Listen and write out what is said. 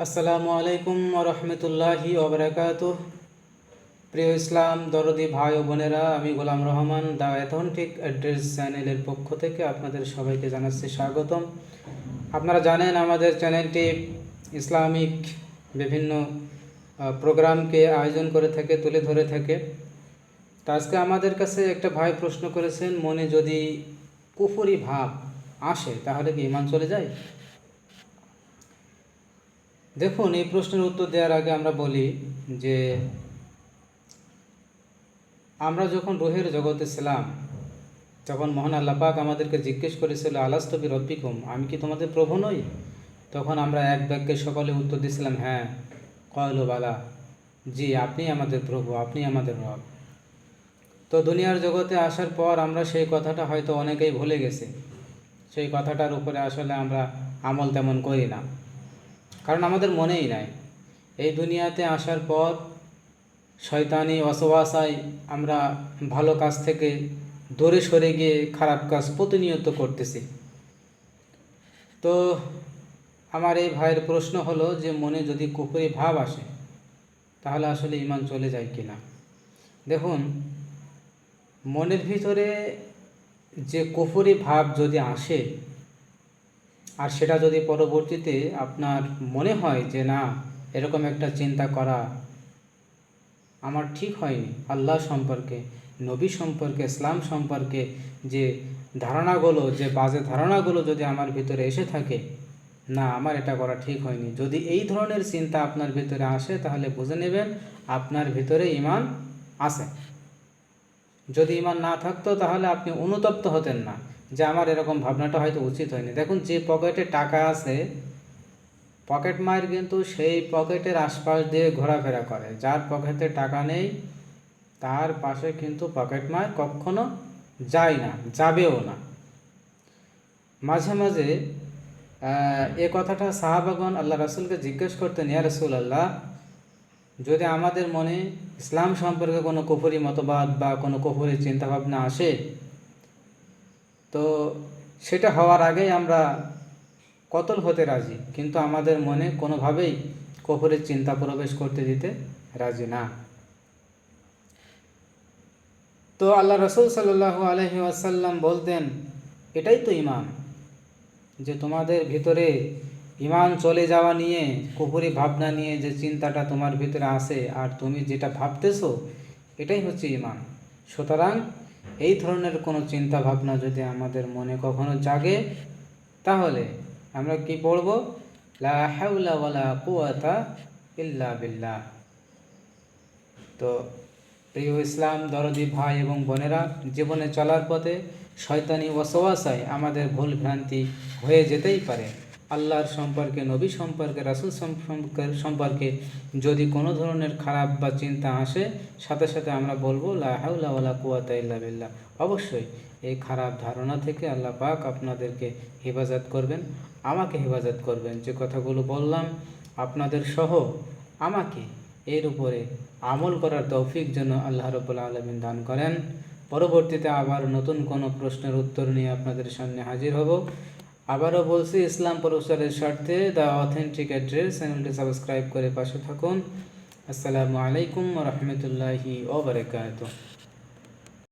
আসসালামু আলাইকুম রহমতুল্লাহি ওবরাকাত প্রিয় ইসলাম, দরদি ভাই ও বোনেরা, আমি Golam Rahman the authentic address চ্যানেলের পক্ষ থেকে আপনাদের সবাইকে জানাচ্ছি স্বাগতম। আপনারা জানেন আমাদের চ্যানেলটি ইসলামিক বিভিন্ন প্রোগ্রামকে আয়োজন করে থাকে, তুলে ধরে থাকে। তা আজকে আমাদের কাছে একটা ভাই প্রশ্ন করেছেন, মনে যদি কুফুরি ভাব আসে, তাহলে কি ইমান চলে যায়? দেখুন, এই প্রশ্নের উত্তর দেওয়ার আগে আমরা বলি যে আমরা যখন রোহের জগতে ছিলাম তখন মহান আল্লাহ পাক আমাদেরকে জিজ্ঞেস করেছিল আলাস্তবি রব্বিকুম আমি কি তোমাদের প্রভু নই? তখন আমরা এক বাক্যে সকলে উত্তর দিয়েছিলাম হ্যাঁ। কয়লো, বালা। জি, আপনি আমাদের প্রভু, আপনি আমাদের রব। তো দুনিয়ার জগতে আসার পর আমরা সেই কথাটা হয়তো অনেকেই ভুলে গেছি। সেই কথাটার উপরে আসলে আমরা আমল তেমন করি না। কারণ আমাদের মনেই নাই। এই দুনিয়াতে আসার পর শয়তানি অসবাসায় আমরা ভালো কাজ থেকে দূরে সরে গিয়ে খারাপ কাজ প্রতিনিয়ত করতেছি। তো আমার এই ভাইয়ের প্রশ্ন হলো যে, মনে যদি কুপুরি ভাব আসে, তাহলে আসলে ইমান চলে যায় কিনা? দেখুন, মনের ভিতরে যে কুফুরি ভাব যদি আসে আর সেটা যদি পরবর্তীতে আপনার মনে হয় যে না, এরকম একটা চিন্তা করা আমার ঠিক হয়নি। আল্লাহ সম্পর্কে, নবী সম্পর্কে, ইসলাম সম্পর্কে যে ধারণাগুলো, যে বাজে ধারণাগুলো যদি আমার ভিতরে এসে থাকে, না, আমার এটা করা ঠিক হয়নি। যদি এই ধরনের চিন্তা আপনার ভিতরে আসে, তাহলে বুঝে নেবেন আপনার ভিতরে ইমান আছে। যদি ইমান না থাকতো, তাহলে আপনি অনুতপ্ত হতেন না। যে আমার এরকম ভাবনাটা হয়তো উচিত হয়নি। দেখুন, যে পকেটে টাকা আছে, পকেট মায়ের কিন্তু সেই পকেটের আশপাশ দিয়ে ঘোরাফেরা করে। যার পকেটে টাকা নেই, তার পাশে কিন্তু পকেট মার কখনো যায় না, যাবেও না। মাঝে মাঝে এ কথাটা সাহাবাগন আল্লাহ রাসুলকে জিজ্ঞেস করতেন, ইয়া রসুল আল্লাহ যদি আমাদের মনে ইসলাম সম্পর্কে কোনো কুফুরি মতবাদ বা কোনো কুফুরি চিন্তাভাবনা আসে তো সেটা হওয়ার আগেই আমরা কতল হতে রাজি, কিন্তু আমাদের মনে কোনোভাবেই কফরের চিন্তা প্রবেশ করতে দিতে রাজি না। তো আল্লাহ রসুল সাল্লাহ আলহি আসাল্লাম বলতেন, এটাই তো ইমান যে তোমাদের ভিতরে ইমান চলে যাওয়া নিয়ে কুপুরি ভাবনা নিয়ে যে চিন্তাটা তোমার ভিতরে আসে, আর তুমি যেটা ভাবতেছো, এটাই হচ্ছে ইমান সুতরাং এই ধরনের কোনো চিন্তা ভাবনা যদি আমাদের মনে কখনো জাগে, তাহলে আমরা কি পড়ব লা কুওয়াতা ইল্লা বিল্লাহ। তো প্রিয় ইসলাম, দরদি ভাই এবং বোনেরা, জীবনে চলার পথে শয়তানি ওয়াসওয়াসায় আমাদের ভুল ভ্রান্তি হয়ে যেতেই পারে। আল্লাহর সম্পর্কে, নবী সম্পর্কে, রাসুল সম্পর্কে সম্পর্কে যদি কোনো ধরনের খারাপ বা চিন্তা আসে, সাথে সাথে আমরা বলব, লা হাওলা ওয়ালা ইল্লা বিল্লাহ। অবশ্যই এই খারাপ ধারণা থেকে আল্লাহ পাক আপনাদেরকে হেফাজত করবেন, আমাকে হেফাজত করবেন। যে কথাগুলো বললাম আপনাদের সহ, আমাকে এর উপরে আমল করার তৌফিক যেন আল্লাহ রবুল্লা আলমিন দান করেন। পরবর্তীতে আবার নতুন কোনো প্রশ্নের উত্তর নিয়ে আপনাদের সামনে হাজির হব। আবারও বলছি, ইসলাম প্রচারের স্বার্থে দ্য অথেন্টিক অ্যাড্রেস চ্যানেলটি সাবস্ক্রাইব করে পাশে থাকুন। আসসালামু আলাইকুম রহমতুল্লাহি ওবরাকাতুহ